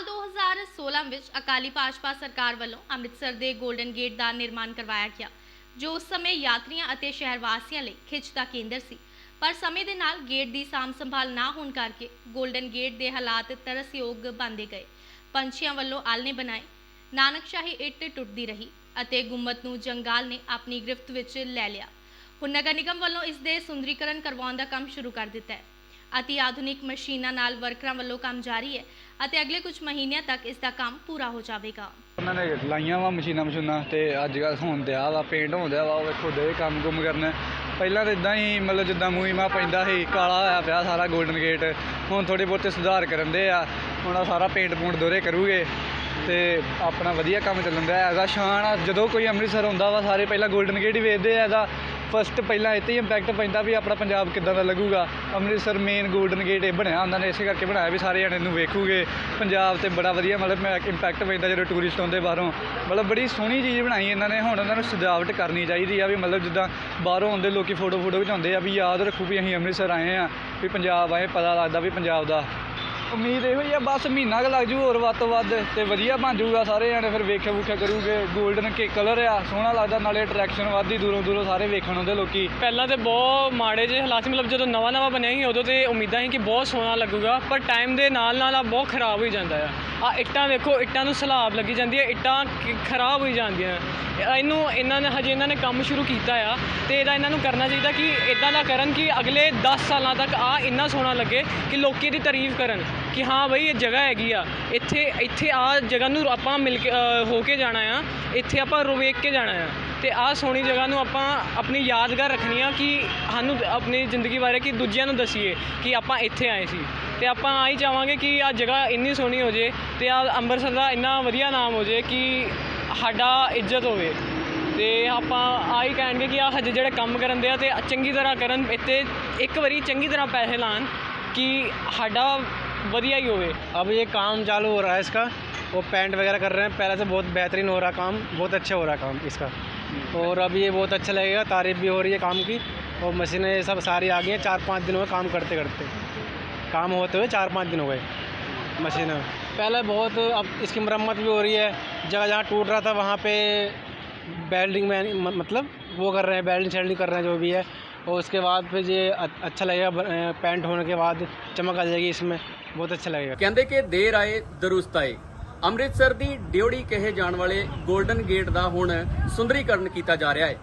ਸਾਲ 2016 ਵਿੱਚ ਅਕਾਲੀ ਭਾਜਪਾ ਸਰਕਾਰ ਵੱਲੋਂ ਅੰਮ੍ਰਿਤਸਰ ਦੇ 골ਡਨ ਗੇਟ ਦਾ ਨਿਰਮਾਣ ਕਰਵਾਇਆ ਗਿਆ, ਜੋ ਉਸ ਸਮੇਂ ਯਾਤਰੀਆਂ ਅਤੇ ਸ਼ਹਿਰ ਵਾਸੀਆਂ ਲਈ ਖਿੱਚ ਦਾ ਕੇਂਦਰ ਸੀ। ਪਰ ਸਮੇਂ ਦੇ ਨਾਲ ਗੇਟ ਦੀ ਸਾਂਭ ਸੰਭਾਲ ਨਾ ਹੋਣ ਕਰਕੇ 골ਡਨ ਗੇਟ ਦੇ ਹਾਲਾਤ ਤਰਸਯੋਗ ਬਣਦੇ ਗਏ। ਪੰਛੀਆਂ ਵੱਲੋਂ ਆਲਣੇ ਬਣਾਏ, ਨਾਨਕਸ਼ਾਹੀ ਇੱਟ ਟੁੱਟਦੀ ਰਹੀ ਅਤੇ ਗੁੰਮਤ ਨੂੰ ਜੰਗਾਲ ਨੇ ਆਪਣੀ ਗ੍ਰਿਫਤ ਵਿੱਚ ਲੈ ਲਿਆ। ਹੁਣ ਨਗਰ ਨਿਗਮ ਵੱਲੋਂ ਇਸ ਦੇ ਸੁੰਦਰੀਕਰਨ ਕਰਵਾਉਣ ਦਾ ਕੰਮ ਸ਼ੁਰੂ ਕਰ ਦਿੱਤਾ ਹੈ। ਅਤੀ ਆਧੁਨਿਕ ਮਸ਼ੀਨਾਂ ਨਾਲ ਵਰਕਰਾਂ ਵੱਲੋਂ ਕੰਮ ਜਾਰੀ ਹੈ ਅਤੇ ਅਗਲੇ ਕੁਝ ਮਹੀਨਿਆਂ ਤੱਕ ਇਸ ਦਾ ਕੰਮ ਪੂਰਾ ਹੋ ਜਾਵੇਗਾ। ਉਹਨਾਂ ਨੇ ਲਾਈਆਂ ਵਾ ਮਸ਼ੀਨਾਂ ਮਸ਼ੀਨਾਂ ਤੇ ਅੱਜ ਕੱਲ੍ਹ ਹੁਣ ਦਿਆ ਵਾ ਪੇਂਟ ਹੋਣ ਵਾ, ਉਹ ਵੇਖੋ ਦੇ ਕੰਮ ਕੁਮ ਕਰਨਾ। ਪਹਿਲਾਂ ਤਾਂ ਇਦਾਂ ਹੀ ਮਤਲਬ ਜਿੱਦਾਂ ਮੂੰਹ ਮਾ ਪੈਂਦਾ ਸੀ, ਕਾਲਾ ਹੋਇਆ ਪਿਆ ਸਾਰਾ 골ਡਨ ਗੇਟ ਹੁਣ ਥੋੜੇ ਬਹੁਤੇ ਸੁਧਾਰ ਕਰਨ ਦੇ ਆ, ਹੁਣ ਆ ਸਾਰਾ ਪੇਂਟ ਪੂੰਟ ਦੋਰੇ ਕਰੂਗੇ। ਤੇ ਆਪਣਾ ਵਧੀਆ ਕੰਮ ਚੱਲਣ ਦਿਆ ਇਹਦਾ ਸ਼ਾਨ ਆ, ਜਦੋਂ ਕੋਈ ਅੰਮ੍ਰਿਤਸਰ ਆਉਂਦਾ ਵਾ, ਸਾਰੇ ਪਹਿਲਾਂ 골ਡਨ ਗੇਟ ਹੀ ਵੇਖਦੇ ਆ ਇਹਦਾ ਫਸਟ ਪਹਿਲਾਂ ਇੱਥੇ ਹੀ ਇੰਪੈਕਟ ਪੈਂਦਾ ਵੀ ਆਪਣਾ ਪੰਜਾਬ ਕਿੱਦਾਂ ਦਾ ਲੱਗੂਗਾ। ਅੰਮ੍ਰਿਤਸਰ ਮੇਨ 골ਡਨ ਗੇਟ ਇਹ ਬਣਿਆ, ਉਹਨਾਂ ਨੇ ਇਸੇ ਕਰਕੇ ਬਣਾਇਆ ਵੀ ਸਾਰੇ ਜਣੇ ਨੂੰ ਵੇਖੂਗੇ। ਪੰਜਾਬ ਤੇ ਬੜਾ ਵਧੀਆ ਮਤਲਬ ਇੰਪੈਕਟ ਪੈਂਦਾ ਜਦੋਂ ਟੂਰਿਸਟ ਆਉਂਦੇ ਬਾਹਰੋਂ। ਮਤਲਬ ਬੜੀ ਸੋਹਣੀ ਚੀਜ਼ ਬਣਾਈ ਇਹਨਾਂ ਨੇ, ਹੁਣ ਉਹਨਾਂ ਨੂੰ ਸਜਾਵਟ ਕਰਨੀ ਚਾਹੀਦੀ ਆ ਵੀ ਮਤਲਬ ਜਿੱਦਾਂ ਬਾਹਰੋਂ ਆਉਂਦੇ ਲੋਕੀ ਫੋਟੋ ਫੋਟੋ ਖਿਚਾਉਂਦੇ ਆ ਵੀ ਯਾਦ ਰੱਖੂ ਵੀ ਅਸੀਂ ਅੰਮ੍ਰਿਤਸਰ ਆਏ ਆ, ਵੀ ਪੰਜਾਬ ਆਏ, ਪਤਾ ਲੱਗਦਾ ਵੀ ਪੰਜਾਬ ਦਾ ਉਮੀਦ ਇਹੋ ਹੀ ਆ, ਬਸ ਮਹੀਨਾ ਕੁ ਲੱਗ ਜੂ ਹੋਰ ਵੱਧ ਤੋਂ ਵੱਧ ਤੇ ਵਧੀਆ ਬਣ ਜੂਗਾ ਸਾਰੇ ਜਾਣੇ, ਫਿਰ ਵੇਖਿਆ ਵੂਖਿਆ ਕਰੂਗੇ। 골ਡਨ ਕੇ ਕਲਰ ਆ, ਸੋਹਣਾ ਲੱਗਦਾ, ਨਾਲੇ ਅਟਰੈਕਸ਼ਨ ਵੱਧਦੀ ਦੂਰੋਂ ਦੂਰੋਂ ਸਾਰੇ ਵੇਖਣ ਆਉਂਦੇ ਲੋਕੀ। ਪਹਿਲਾਂ ਤੇ ਬਹੁਤ ਮਾੜੇ ਜਿਹੇ ਹਾਲਾਤ ਸੀ, ਮਤਲਬ ਜਦੋਂ ਨਵਾਂ ਨਵਾਂ ਬਣਿਆ ਸੀ, ਉਦੋਂ ਤੇ ਉਮੀਦਾਂ ਸੀ ਕਿ ਬਹੁਤ ਸੋਹਣਾ ਲੱਗੂਗਾ, ਪਰ ਟਾਈਮ ਦੇ ਨਾਲ ਨਾਲ ਆ ਬਹੁਤ ਖਰਾਬ ਹੋਈ ਜਾਂਦਾ ਆ। ਆ ਇੱਟਾਂ ਵੇਖੋ, ਇੱਟਾਂ ਨੂੰ ਸਲਾਬ ਲੱਗੀ ਜਾਂਦੀ ਹੈ ਇੱਟਾਂ ਕ- ਖਰਾਬ ਹੋਈ ਜਾਂਦੀਆਂ। ਇਹਨੂੰ, ਇਹਨਾਂ ਨੇ, ਹਜੇ ਇਹਨਾਂ ਨੇ ਕੰਮ ਸ਼ੁਰੂ ਕੀਤਾ ਆ, ਤੇ ਇਹਦਾ ਇਹਨਾਂ ਨੂੰ ਕਰਨਾ ਚਾਹੀਦਾ ਕਿ ਇਦਾਂ ਦਾ ਕਰਨ ਕਿ ਅਗਲੇ 10 ਸਾਲਾਂ ਤੱਕ ਆ ਇੰਨਾ ਸੋਹਣਾ ਲੱਗੇ ਕਿ ਲੋਕੀ ਇਹਦੀ ਤਾਰੀਫ ਕਰਨ। ਕਿ ਹਾਂ ਬਈ ਇਹ ਜਗ੍ਹਾ ਹੈਗੀ ਆ। ਇੱਥੇ ਇੱਥੇ ਆ ਜਗ੍ਹਾ ਨੂੰ ਆਪਾਂ ਮਿਲ ਕੇ ਹੋ ਕੇ ਜਾਣਾ ਆ। ਇੱਥੇ ਆਪਾਂ ਰੋ ਕੇ ਜਾਣਾ ਆ। ਤੇ ਆਹ ਸੋਹਣੀ ਜਗ੍ਹਾ ਨੂੰ ਆਪਾਂ ਆਪਣੀ ਯਾਦਗਾਰ ਰੱਖਣੀ ਆ ਕਿ ਸਾਨੂੰ ਆਪਣੀ ਜ਼ਿੰਦਗੀ ਬਾਰੇ ਕਿ ਦੂਜਿਆਂ ਨੂੰ ਦਸੀਏ ਕਿ ਆਪਾਂ ਇੱਥੇ ਆਏ ਸੀ। ਤੇ ਆਪਾਂ ਆਈ ਚਾਹਾਂਗੇ ਕਿ ਆ ਜਗ੍ਹਾ ਇੰਨੀ ਸੋਹਣੀ ਹੋ ਜੇ ਤੇ ਆ ਅੰਮ੍ਰਿਤਸਰ ਦਾ ਇੰਨਾ ਵਧੀਆ ਨਾਮ ਹੋ ਜੇ ਕਿ ਸਾਡਾ ਇੱਜ਼ਤ ਹੋਵੇ। ਤੇ ਆਪਾਂ ਆਹੀ ਕਹਿਣਗੇ ਕਿ ਆ ਹਜੇ ਜਿਹੜੇ ਕੰਮ ਕਰਨ ਦੇ ਆ ਤੇ ਚੰਗੀ ਤਰ੍ਹਾਂ ਕਰਨ, ਇੱਥੇ ਇੱਕ ਵਾਰੀ ਚੰਗੀ ਤਰ੍ਹਾਂ ਪੈਸੇ ਲਾਣ ਕਿ ਸਾਡਾ बढ़िया ही हो गए अब ये काम चालू हो रहा है इसका। वो पेंट वगैरह कर रहे हैं। पहले से बहुत बेहतरीन हो रहा काम बहुत अच्छा हो रहा काम इसका। हम्म। और अब ये बहुत अच्छा लगेगा तारीफ़ भी हो रही है काम की। और मशीनें सब सारी आ गई हैं चार पाँच दिन हो काम करते करते। काम होते हुए चार पाँच दिन हो गए मशीन। पहले बहुत अब इसकी मरम्मत भी हो रही है। जगह जहाँ टूट रहा था वहाँ पे बेल्डिंग में मतलब वो कर रहे हैं बेल्डिंग शेल्डिंग कर रहे हैं जो भी है। और उसके बाद फिर ये अच्छा लगेगा पेंट होने के बाद चमक आ जाएगी इसमें ਬਹੁਤ ਅੱਛਾ ਲੱਗੇਗਾ ਕਹਿੰਦੇ ਕਿ ਦੇਰ ਆਏ ਦਰੁਸਤ ਆਏ ਅੰਮ੍ਰਿਤਸਰ ਦੀ ਡਿਉੜੀ ਕਹੇ ਜਾਣ ਵਾਲੇ 골ਡਨ ਗੇਟ ਦਾ ਹੁਣ ਸੁੰਦਰੀਕਰਨ ਕੀਤਾ ਜਾ ਰਿਹਾ ਹੈ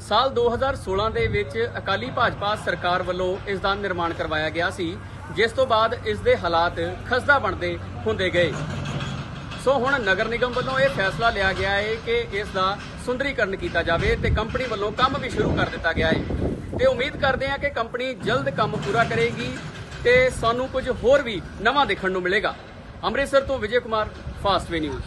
ਸਾਲ 2016 ਦੇ ਵਿੱਚ ਅਕਾਲੀ ਭਾਜਪਾ ਸਰਕਾਰ ਵੱਲੋਂ ਇਸ ਦਾ ਨਿਰਮਾਣ ਕਰਵਾਇਆ ਗਿਆ ਸੀ ਜਿਸ ਤੋਂ ਬਾਅਦ ਇਸ ਦੇ ਹਾਲਾਤ ਖਸਦਾ ਬਣਦੇ ਹੁੰਦੇ ਗਏ ਸੋ ਹੁਣ ਨਗਰ ਨਿਗਮ ਵੱਲੋਂ ਇਹ ਫੈਸਲਾ ਲਿਆ ਗਿਆ ਹੈ ਕਿ ਇਸ ਦਾ ਸੁੰਦਰੀਕਰਨ ਕੀਤਾ ਜਾਵੇ ਤੇ ਕੰਪਨੀ ਵੱਲੋਂ ਕੰਮ ਵੀ ਸ਼ੁਰੂ ਕਰ ਦਿੱਤਾ ਗਿਆ ਤੇ ਉਮੀਦ ਕਰਦੇ ਹਾਂ ਕਿ ਕੰਪਨੀ ਜਲਦ ਕੰਮ ਪੂਰਾ ਕਰੇਗੀ ਤੇ ਸਾਨੂੰ ਕੁਝ ਹੋਰ ਵੀ ਨਵਾਂ ਦੇਖਣ ਨੂੰ ਮਿਲੇਗਾ। ਅੰਮ੍ਰਿਤਸਰ ਤੋਂ ਵਿਜੇ ਕੁਮਾਰ ਫਾਸਟਵੇ ਨਿਊਜ਼